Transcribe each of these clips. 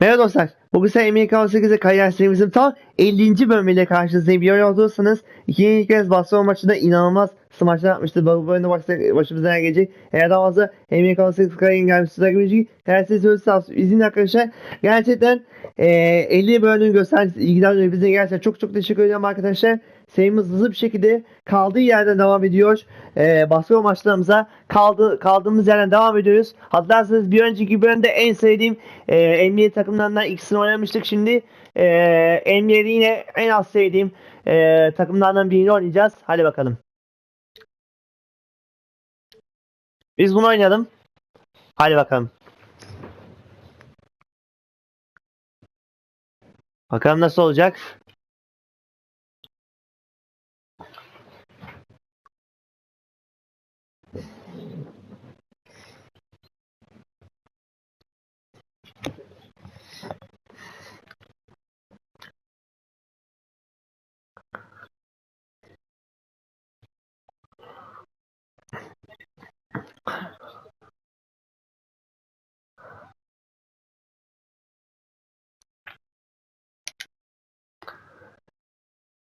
Merhaba dostlar. Bugün sen Amerika 18'e kariyer serimizin tam 50. bölümüyle karşınızdayım. Bir olursanız ikinci kez Barcelona maçında inanılmaz smaçlar yapmıştı. Bu bölümde başımıza ne gelecek? Eğer daha fazla Amerika 18 kariyerin gelmesi gelecek. Her şey söylüyorsa izin arkadaşlar. Gerçekten e, 50 bölümün gösterdiğiniz ilgiden dolayı bize gerçekten çok çok teşekkür ederim arkadaşlar. Serimiz hızlı bir şekilde kaldığı yerden devam ediyor. E, Barcelona maçlarımıza kaldı, kaldığımız yerden devam ediyoruz. Hatırlarsanız bir önceki bölümde en sevdiğim e, NBA takımlarından ikisini oynamıştık. Şimdi e, NBA'de yine en az sevdiğim e, takımlardan birini oynayacağız. Hadi bakalım. Biz bunu oynayalım. Hadi bakalım. Bakalım nasıl olacak.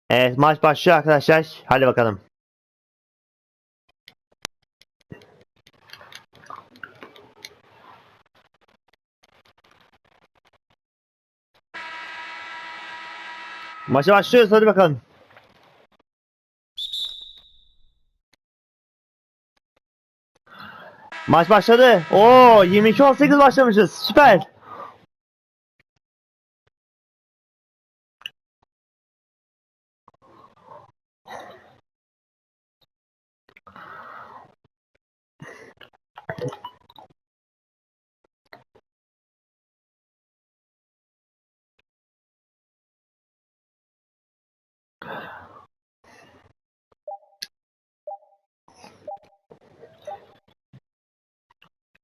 Evet maç başlıyor arkadaşlar. Hadi bakalım. Maça başlıyoruz hadi bakalım. Maç başladı. Oo 22-18 başlamışız. Süper.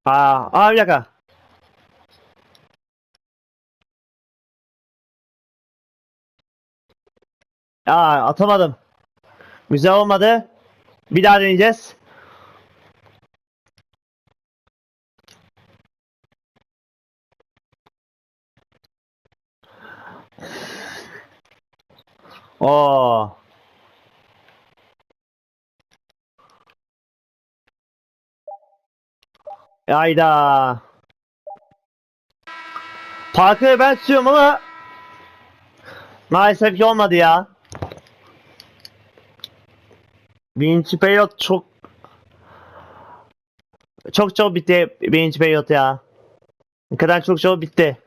Aa, aa bir dakika. Aa atamadım. Güzel olmadı. Bir daha deneyeceğiz. Oo. Ayda. Parkı ben tutuyorum ama maalesef ki olmadı ya. Birinci periyot çok çok çok bitti birinci periyot ya. Ne kadar çok çok bitti.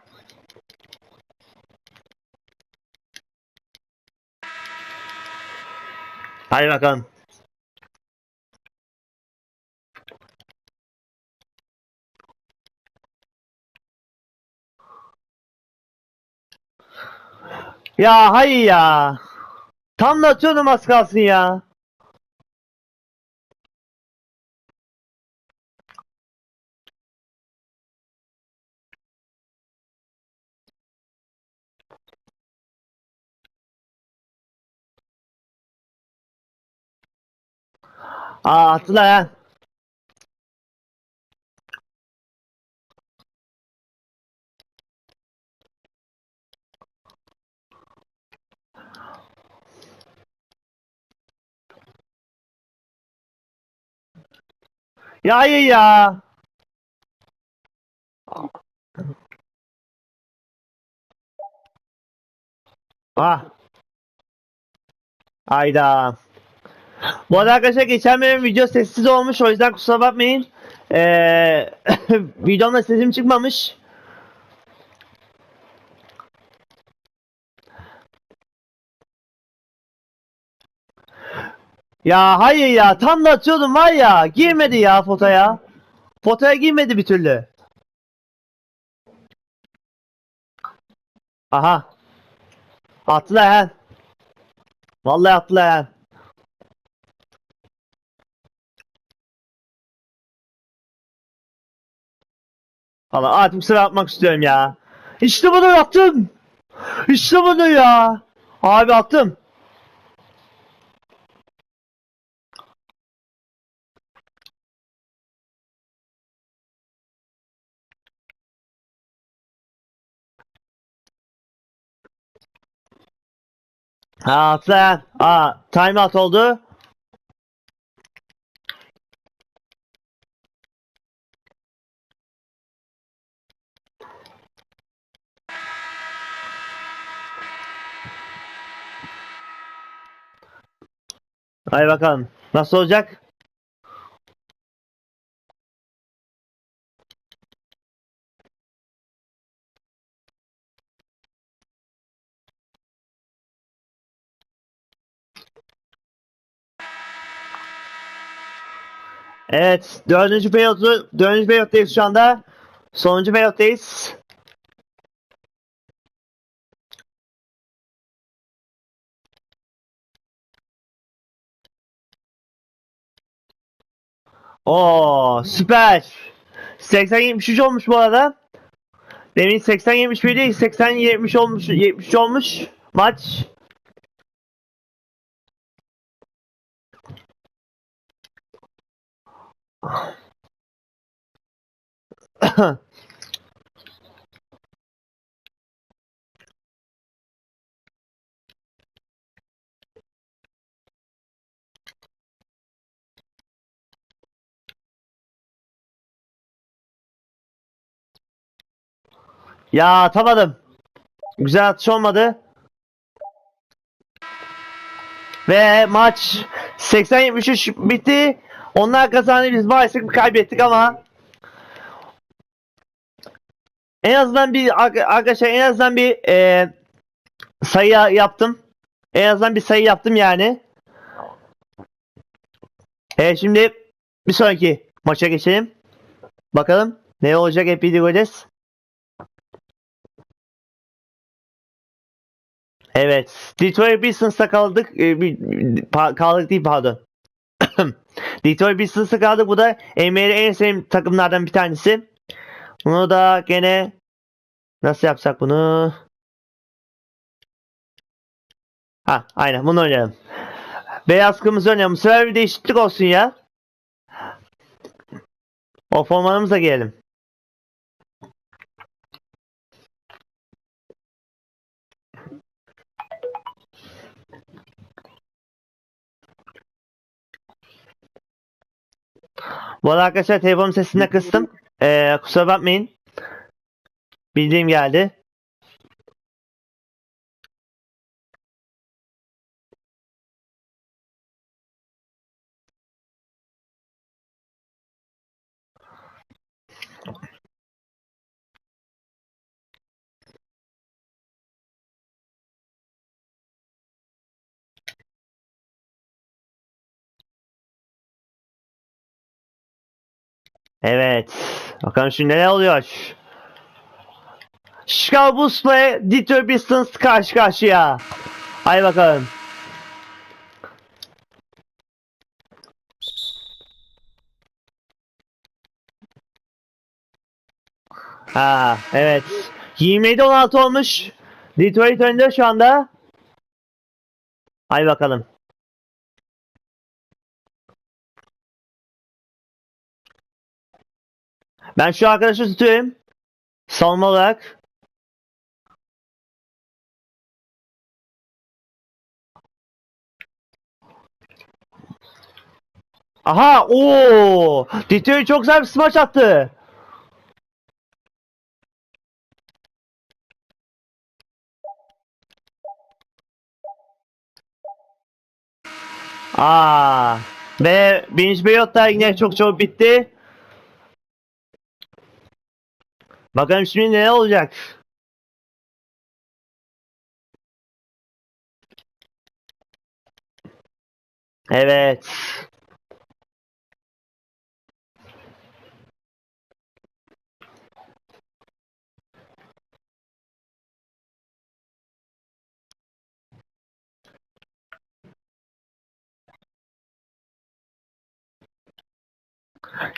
Hadi bakalım. Ya hayır ya. Tam da atıyordum az kalsın ya. Aa attılar ha. Ya hayır ya. Ah. Ayda. Bu arada arkadaşlar geçen benim video sessiz olmuş o yüzden kusura bakmayın. Ee, videomda sesim çıkmamış. Ya hayır ya tam da atıyordum var ya girmedi ya fotoya. Fotoya girmedi bir türlü. Aha. Attılar he. Vallahi attılar he. Allah artık sıra atmak istiyorum ya. İşte bunu attım. İşte bunu ya. Abi attım. Ha atlar. Aa time out oldu. Hadi bakalım. Nasıl olacak? Evet. Dördüncü periyodu, dördüncü periyottayız şu anda. Sonuncu periyottayız. Oo süper. 80-73 olmuş bu arada. Demin 80-71 değil 80-70 olmuş 73 olmuş maç. ya atamadım. Güzel atış olmadı. Ve maç 80-73 bitti. Onlar kazandı biz maalesef kaybettik ama en azından bir ar- arkadaşlar en azından bir e, sayı yaptım. En azından bir sayı yaptım yani. E, şimdi bir sonraki maça geçelim. Bakalım ne olacak hep birlikte göreceğiz. Evet. Detroit Pistons'ta kaldık. Ee, bir- pa- kaldık değil pardon. Detroit Pistons'ta kaldık. Bu da NBA'de en sevdiğim takımlardan bir tanesi. Bunu da gene nasıl yapsak bunu? Ha aynen bunu oynayalım. Beyaz kırmızı oynayalım. Bu sefer bir değişiklik olsun ya. O formalarımıza girelim. Arada arkadaşlar telefon sesini kıstım. Ee, kusura bakmayın. Bildiğim geldi. Evet. Bakalım şimdi ne oluyor? Chicago Bulls ve Detroit Pistons karşı karşıya. Hadi bakalım. Ha evet. 27-16 olmuş. Detroit önde şu anda. Hadi bakalım. Ben şu arkadaşı tutuyorum. Savunma olarak. Aha! Oo! Detroit çok güzel bir smaç attı. Aa! Ve birinci periyot da yine çok çok bitti. Bakalım şimdi ne olacak? Evet.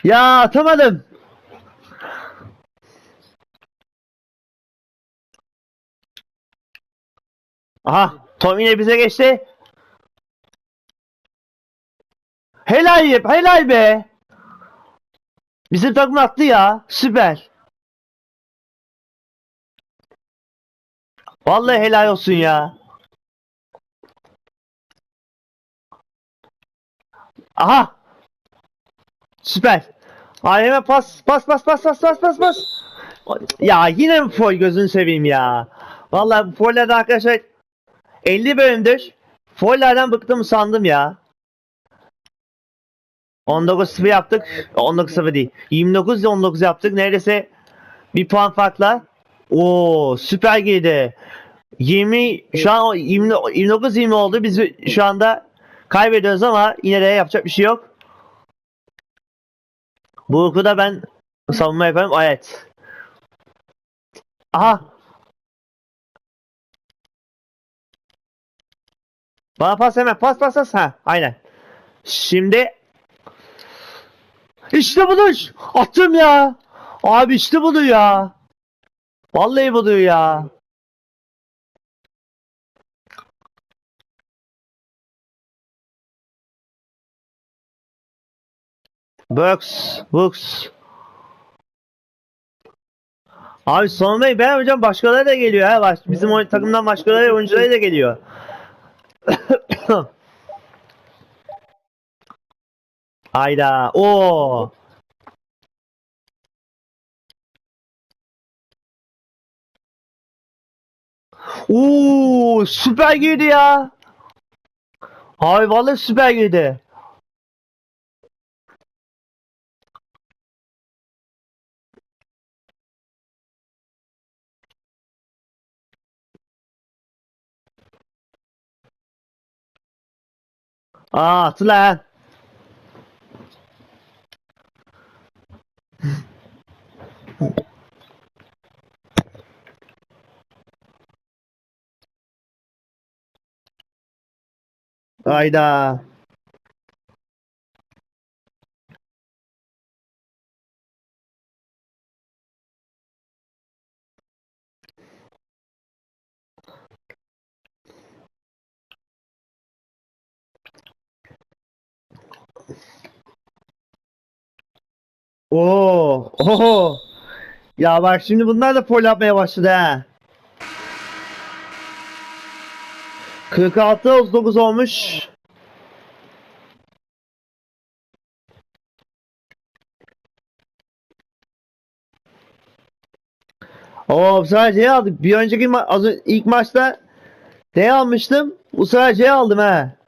Ya atamadım. Aha Tom yine bize geçti. Helal yap, helal be. Bizim takım attı ya. Süper. Vallahi helal olsun ya. Aha. Süper. Aleme pas pas pas pas pas pas pas pas. Ya yine mi foil gözünü seveyim ya. Vallahi bu foiller de arkadaşlar 50 bölümdür. Foul'lerden bıktım sandım ya. 19-0 yaptık. 19-0 değil. 29 ile 19 yaptık. Neredeyse bir puan farkla. Oo süper girdi. 20 şu an 20 29 20 oldu. Biz şu anda kaybediyoruz ama yine de yapacak bir şey yok. Bu okuda ben savunma yaparım. Evet. Aha. Bana pas hemen. Pas pas pas. Ha, aynen. Şimdi işte budur. Attım ya. Abi işte budur ya. Vallahi budur ya. Burks, Brooks. Abi sonunda ben hocam başkaları da geliyor ha. Bizim takımdan başkaları oyuncuları da geliyor. Ayda. O. Oo, süper girdi ya. Abi vallahi süper girdi. 啊，子兰。爱的。Oo, oho. Ya bak şimdi bunlar da foul yapmaya başladı ha. 46 39 olmuş. Oo bu sefer C aldık. Bir önceki ma az ilk maçta D almıştım. Bu sefer C aldım ha.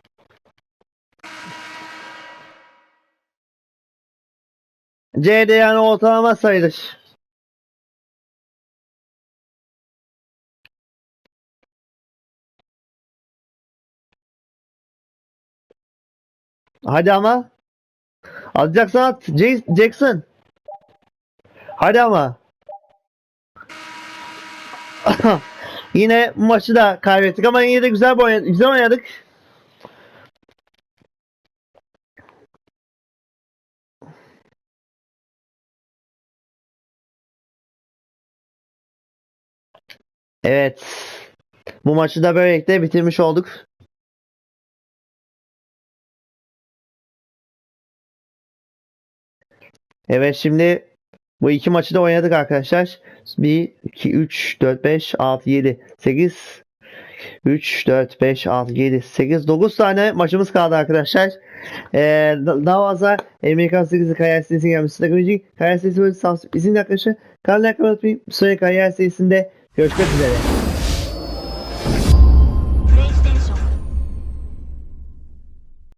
C de yani ortalama sayılır. Hadi ama. Alacaksan at. J- Jackson. Hadi ama. yine maçı da kaybettik ama yine de güzel. Güzel oynadık. Evet. Bu maçı da böylelikle bitirmiş olduk. Evet şimdi bu iki maçı da oynadık arkadaşlar. 1, 2, 3, 4, 5, 6, 7, 8, 3, 4, 5, 6, 7, 8, 9 tane maçımız kaldı arkadaşlar. Ee, da- daha fazla Amerikan 8'i kariyer serisine gelmesi de Kariyer serisi böyle sağ olsun. Arkadaşlar. Kanalı atmayı unutmayın. Sonraki kariyer serisinde görüşmek üzere.